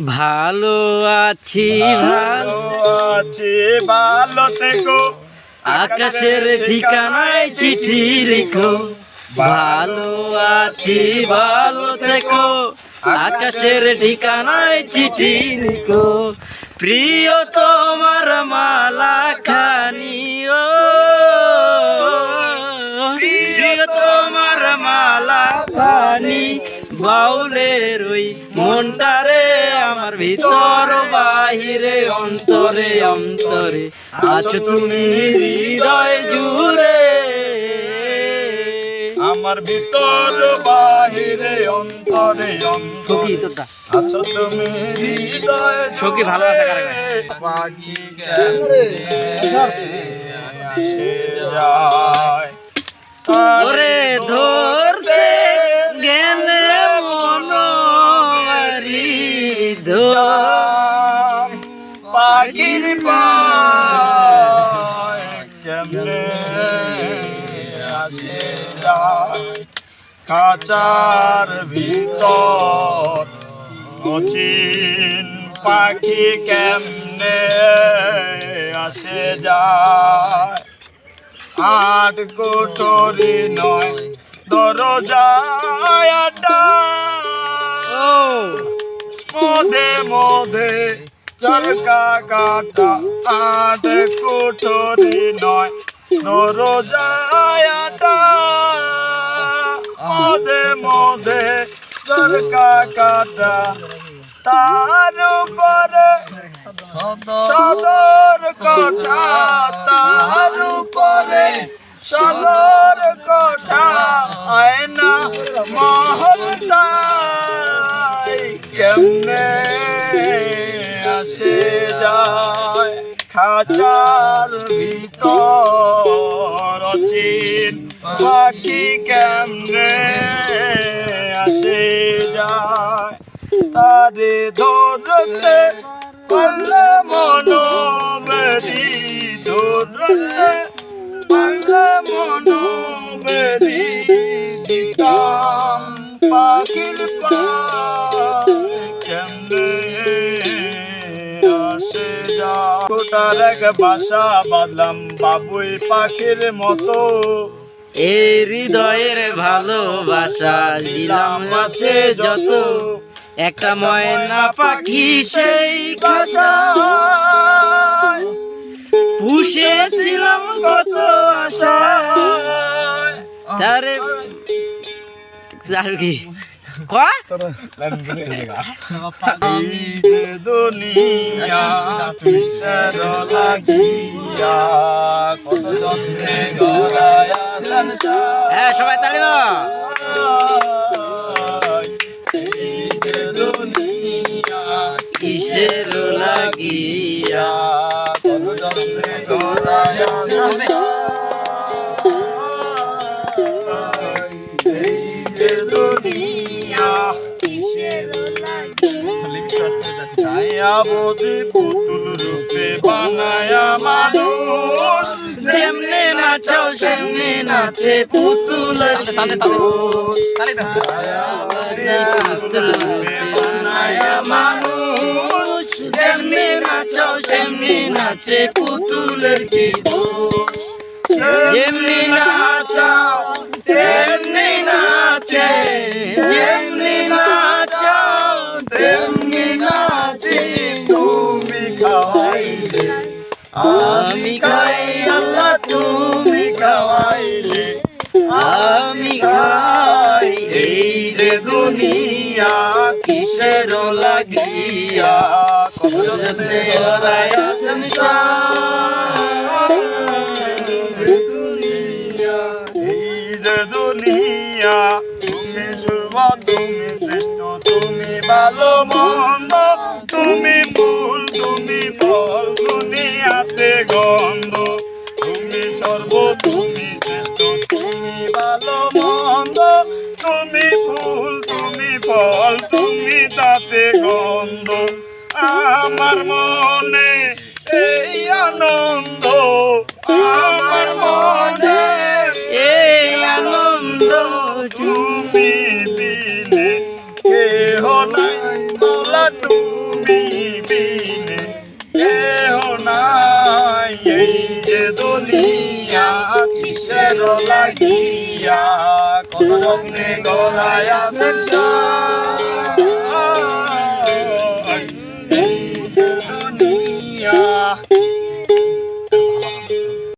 ভালো আছি ভালো আছি ভালো থেকো। আকাশের ঠিকানায় চিঠি লিখো। ভালো আছি ভালো থেকো। আকাশের ঠিকানায় চিঠি লিখো। প্রিয় তোমার মালা খানি ও প্রিয় তোমার মালা খানি বাউলের ওই মনটারে আমার ভিতর বাহিরে অন্তরে অন্তরে। আছো তুমি হৃদয় জুড়ে। আমার ভিতর বাহিরে অন্তরে সখী অন্তরে তোরটা। আছো তুমি হৃদয় সখী ভালো আছে কারে কারে? পাখি কেমনে আসে যায়। ধর পাখির কেমনে আসে খাঁচার ভিতর অচিন পাখি কেমনে আসে যায়? আট কোটরি নয়, দরজায় আটা মধে মধে চরকা কাটা আট কোটরি নয়। দরজায়াটা মধে মধে চরকা কাটা তার উপরে। সদর কোঠা তার উপরে। সদর কোঠা আয়না মহলতাই কেমনে আসে যায় খাঁচার ভিতর অচিন পাখি কেমনে আসে যায়? তারে ধরতে পারলে মনোবেরি ধরতে পারলে মনোবেরি দিতাম পাখির পায় যা কোটার এক বাসা বাঁধলাম বাবুই পাখির মতো। এই হৃদয়ের ভালোবাসা দিলাম আছে যত। একটা ময়না পাখি সেই কাছা পুষেছিলাম কত আশা তারে কি? দুনিয়া তুষার লাগিয়া কত যত্নে গড়ায়া হ্যাঁ সবাই তালি দুনিয়া কিসের লাগিয়া কত যত্নে গড়ায়া ছায়া বোঝে পুতুল রূপে বানায়া মানুষ। যেমনে নাচাও সেমনে নাচে পুতুল বানায়া মানুষ। যেমনি নাচাও সেমনি নাচে পুতুলের কি যেমনি নাচাও আমি খাই আল্লাহ, তুমি খাওয়াইলে। আমি খাই এই যে দুনিয়া, কিসের লাগিয়া? কবজতে ওরাই আছেন দুনিয়া তুমি শ্রেষ্ঠ, তুমি ভালো, মন্দ, তুমি তুমি ফুল, তুমি ফল, তুমি তাতে গন্ধ। আমার মনে এই আনন্দ, আমার মনে এই আনন্দ। তুমি দিলে, কেহ নাই মোলা তুমি বিনে কেহ নাই এই যে দুনিয়া কিসের লাগিয়া স্বপ্নে গড়ায় আছেন